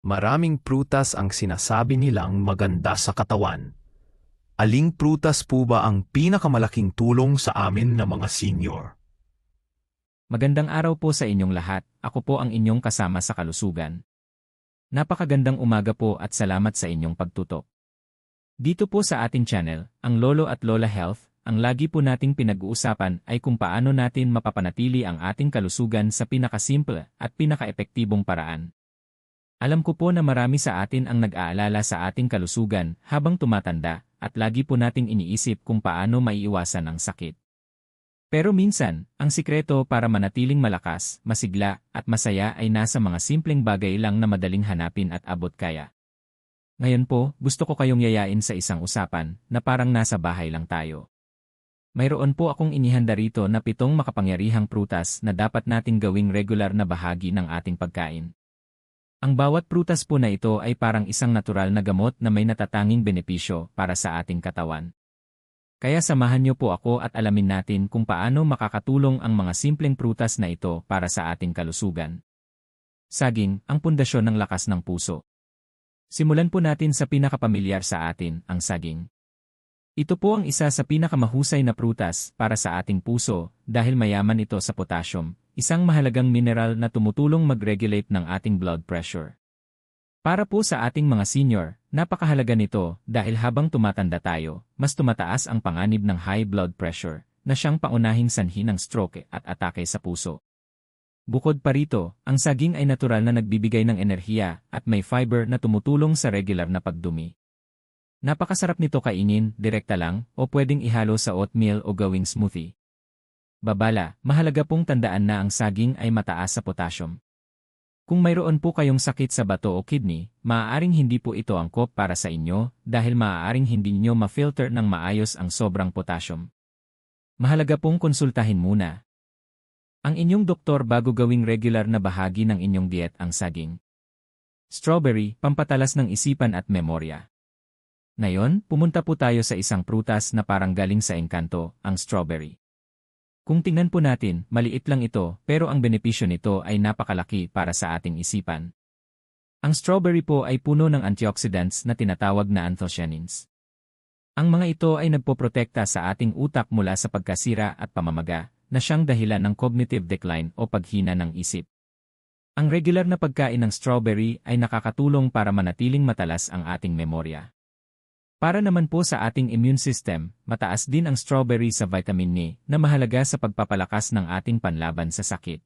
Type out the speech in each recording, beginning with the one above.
Maraming prutas ang sinasabi nilang maganda sa katawan. Aling prutas po ba ang pinakamalaking tulong sa amin na mga senior? Magandang araw po sa inyong lahat, ako po ang inyong kasama sa kalusugan. Napakagandang umaga po at salamat sa inyong pagtutok. Dito po sa ating channel, ang Lolo at Lola Health, ang lagi po nating pinag-uusapan ay kung paano natin mapapanatili ang ating kalusugan sa pinakasimple at pinakaepektibong paraan. Alam ko po na marami sa atin ang nag-aalala sa ating kalusugan habang tumatanda at lagi po nating iniisip kung paano maiiwasan ang sakit. Pero minsan, ang sikreto para manatiling malakas, masigla, at masaya ay nasa mga simpleng bagay lang na madaling hanapin at abot kaya. Ngayon po, gusto ko kayong yayain sa isang usapan na parang nasa bahay lang tayo. Mayroon po akong inihanda rito na pitong makapangyarihang prutas na dapat nating gawing regular na bahagi ng ating pagkain. Ang bawat prutas po na ito ay parang isang natural na gamot na may natatanging benepisyo para sa ating katawan. Kaya samahan niyo po ako at alamin natin kung paano makakatulong ang mga simpleng prutas na ito para sa ating kalusugan. Saging, ang pundasyon ng lakas ng puso. Simulan po natin sa pinakapamilyar sa atin, ang saging. Ito po ang isa sa pinakamahusay na prutas para sa ating puso dahil mayaman ito sa potassium, isang mahalagang mineral na tumutulong mag-regulate ng ating blood pressure. Para po sa ating mga senior, napakahalaga nito dahil habang tumatanda tayo, mas tumataas ang panganib ng high blood pressure na siyang paunahing sanhi ng stroke at atake sa puso. Bukod pa rito, ang saging ay natural na nagbibigay ng enerhiya at may fiber na tumutulong sa regular na pagdumi. Napakasarap nito kainin, direkta lang, o pwedeng ihalo sa oatmeal o gawing smoothie. Babala, mahalaga pong tandaan na ang saging ay mataas sa potassium. Kung mayroon po kayong sakit sa bato o kidney, maaaring hindi po ito angkop para sa inyo dahil maaaring hindi niyo ma-filter ng maayos ang sobrang potassium. Mahalaga pong konsultahin muna. Ang inyong doktor bago gawing regular na bahagi ng inyong diet ang saging. Strawberry, pampatalas ng isipan at memorya. Ngayon, pumunta po tayo sa isang prutas na parang galing sa engkanto, ang strawberry. Kung tingnan po natin, maliit lang ito pero ang benepisyo nito ay napakalaki para sa ating isipan. Ang strawberry po ay puno ng antioxidants na tinatawag na anthocyanins. Ang mga ito ay nagpoprotekta sa ating utak mula sa pagkasira at pamamaga, na siyang dahilan ng cognitive decline o paghina ng isip. Ang regular na pagkain ng strawberry ay nakakatulong para manatiling matalas ang ating memorya. Para naman po sa ating immune system, mataas din ang strawberry sa vitamin E na mahalaga sa pagpapalakas ng ating panlaban sa sakit.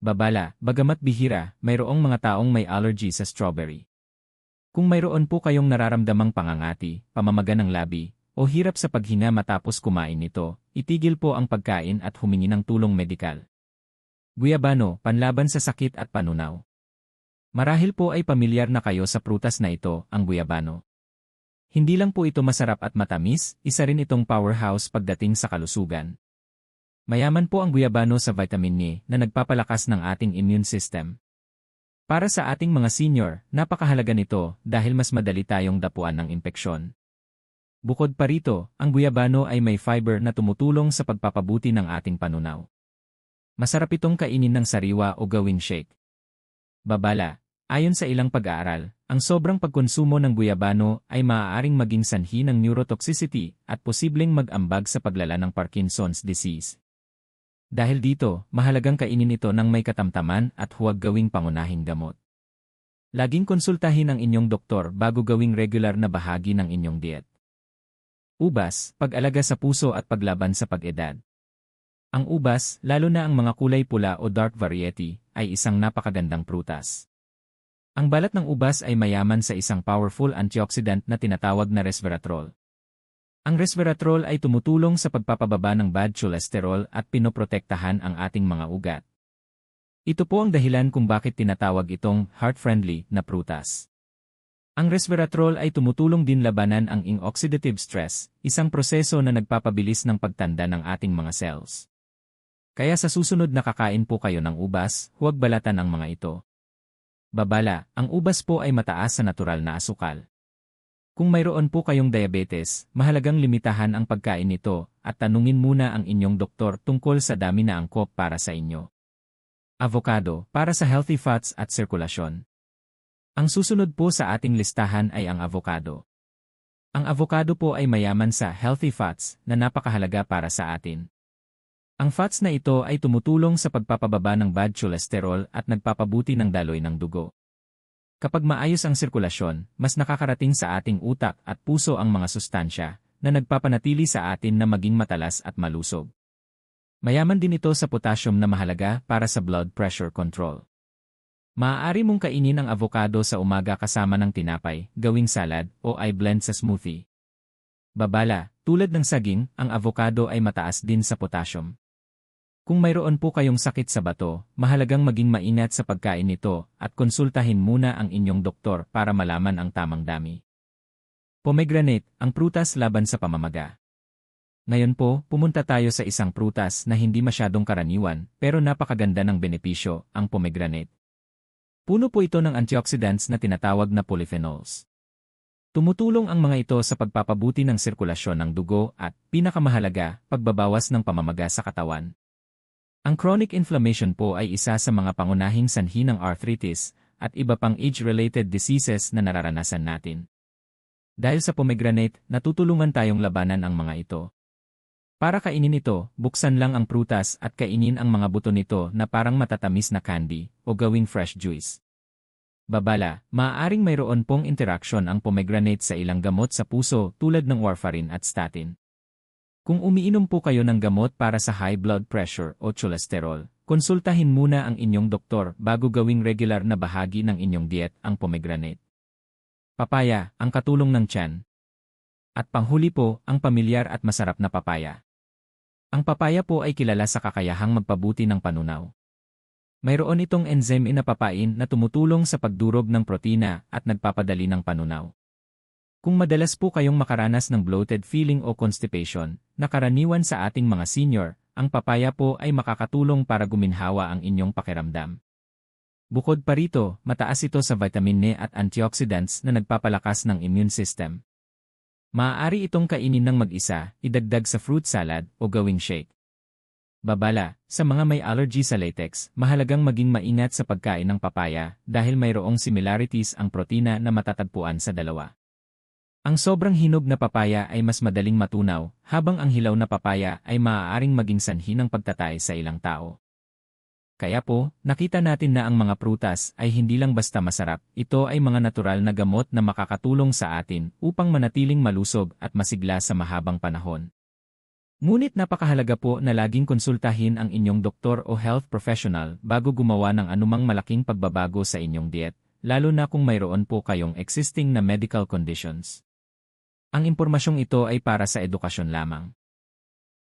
Babala, bagamat bihira, mayroong mga taong may allergy sa strawberry. Kung mayroon po kayong nararamdamang pangangati, pamamaga ng labi, o hirap sa paghina matapos kumain nito, itigil po ang pagkain at humingi ng tulong medikal. Guyabano, panlaban sa sakit at panunaw. Marahil po ay pamilyar na kayo sa prutas na ito, ang guyabano. Hindi lang po ito masarap at matamis, isa rin itong powerhouse pagdating sa kalusugan. Mayaman po ang guyabano sa vitamin E na nagpapalakas ng ating immune system. Para sa ating mga senior, napakahalaga nito dahil mas madali tayong dapuan ng impeksyon. Bukod pa rito, ang guyabano ay may fiber na tumutulong sa pagpapabuti ng ating panunaw. Masarap itong kainin ng sariwa o gawing shake. Babala, ayon sa ilang pag-aaral, ang sobrang pagkonsumo ng guyabano ay maaaring maging sanhi ng neurotoxicity at posibleng mag-ambag sa paglala ng Parkinson's disease. Dahil dito, mahalagang kainin ito ng may katamtaman at huwag gawing pangunahing gamot. Laging konsultahin ang inyong doktor bago gawing regular na bahagi ng inyong diet. Ubas, pag-alaga sa puso at paglaban sa pag-edad. Ang ubas, lalo na ang mga kulay pula o dark variety, ay isang napakagandang prutas. Ang balat ng ubas ay mayaman sa isang powerful antioxidant na tinatawag na resveratrol. Ang resveratrol ay tumutulong sa pagpapababa ng bad cholesterol at pinoprotektahan ang ating mga ugat. Ito po ang dahilan kung bakit tinatawag itong heart-friendly na prutas. Ang resveratrol ay tumutulong din labanan ang oxidative stress, isang proseso na nagpapabilis ng pagtanda ng ating mga cells. Kaya sa susunod na kakain po kayo ng ubas, huwag balatan ang mga ito. Babala, ang ubas po ay mataas sa natural na asukal. Kung mayroon po kayong diabetes, mahalagang limitahan ang pagkain nito at tanungin muna ang inyong doktor tungkol sa dami na angkop para sa inyo. Avocado, para sa healthy fats at sirkulasyon. Ang susunod po sa ating listahan ay ang avocado. Ang avocado po ay mayaman sa healthy fats na napakahalaga para sa atin. Ang fats na ito ay tumutulong sa pagpapababa ng bad cholesterol at nagpapabuti ng daloy ng dugo. Kapag maayos ang sirkulasyon, mas nakakarating sa ating utak at puso ang mga sustansya na nagpapanatili sa atin na maging matalas at malusog. Mayaman din ito sa potassium na mahalaga para sa blood pressure control. Maaari mong kainin ang avocado sa umaga kasama ng tinapay, gawing salad, o ay blend sa smoothie. Babala, tulad ng saging, ang avocado ay mataas din sa potassium. Kung mayroon po kayong sakit sa bato, mahalagang maging maingat sa pagkain nito at konsultahin muna ang inyong doktor para malaman ang tamang dami. Pomegranate, ang prutas laban sa pamamaga. Ngayon po, pumunta tayo sa isang prutas na hindi masyadong karaniwan pero napakaganda ng benepisyo, ang pomegranate. Puno po ito ng antioxidants na tinatawag na polyphenols. Tumutulong ang mga ito sa pagpapabuti ng sirkulasyon ng dugo at, pinakamahalaga, pagbabawas ng pamamaga sa katawan. Ang chronic inflammation po ay isa sa mga pangunahing sanhi ng arthritis at iba pang age-related diseases na nararanasan natin. Dahil sa pomegranate, natutulungan tayong labanan ang mga ito. Para kainin ito, buksan lang ang prutas at kainin ang mga buto nito na parang matatamis na candy o gawing fresh juice. Babala, maaaring mayroon pong interaksyon ang pomegranate sa ilang gamot sa puso tulad ng warfarin at statin. Kung umiinom po kayo ng gamot para sa high blood pressure o cholesterol, konsultahin muna ang inyong doktor bago gawing regular na bahagi ng inyong diet ang pomegranate. Papaya, ang katulong ng tiyan. At panghuli po, ang pamilyar at masarap na papaya. Ang papaya po ay kilala sa kakayahang magpabuti ng panunaw. Mayroon itong enzyme na papain na tumutulong sa pagdurog ng protina at nagpapadali ng panunaw. Kung madalas po kayong makaranas ng bloated feeling o constipation, na karaniwan sa ating mga senior, ang papaya po ay makakatulong para guminhawa ang inyong pakiramdam. Bukod pa rito, mataas ito sa vitamin E at antioxidants na nagpapalakas ng immune system. Maaari itong kainin ng mag-isa, idagdag sa fruit salad, o gawing shake. Babala, sa mga may allergy sa latex, mahalagang maging maingat sa pagkain ng papaya dahil mayroong similarities ang protina na matatagpuan sa dalawa. Ang sobrang hinog na papaya ay mas madaling matunaw, habang ang hilaw na papaya ay maaaring maging sanhi ng pagtatay sa ilang tao. Kaya po, nakita natin na ang mga prutas ay hindi lang basta masarap, ito ay mga natural na gamot na makakatulong sa atin upang manatiling malusog at masigla sa mahabang panahon. Ngunit napakahalaga po na laging konsultahin ang inyong doktor o health professional bago gumawa ng anumang malaking pagbabago sa inyong diet, lalo na kung mayroon po kayong existing na medical conditions. Ang impormasyong ito ay para sa edukasyon lamang.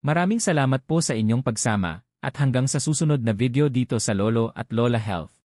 Maraming salamat po sa inyong pagsama, at hanggang sa susunod na video dito sa Lolo at Lola Health.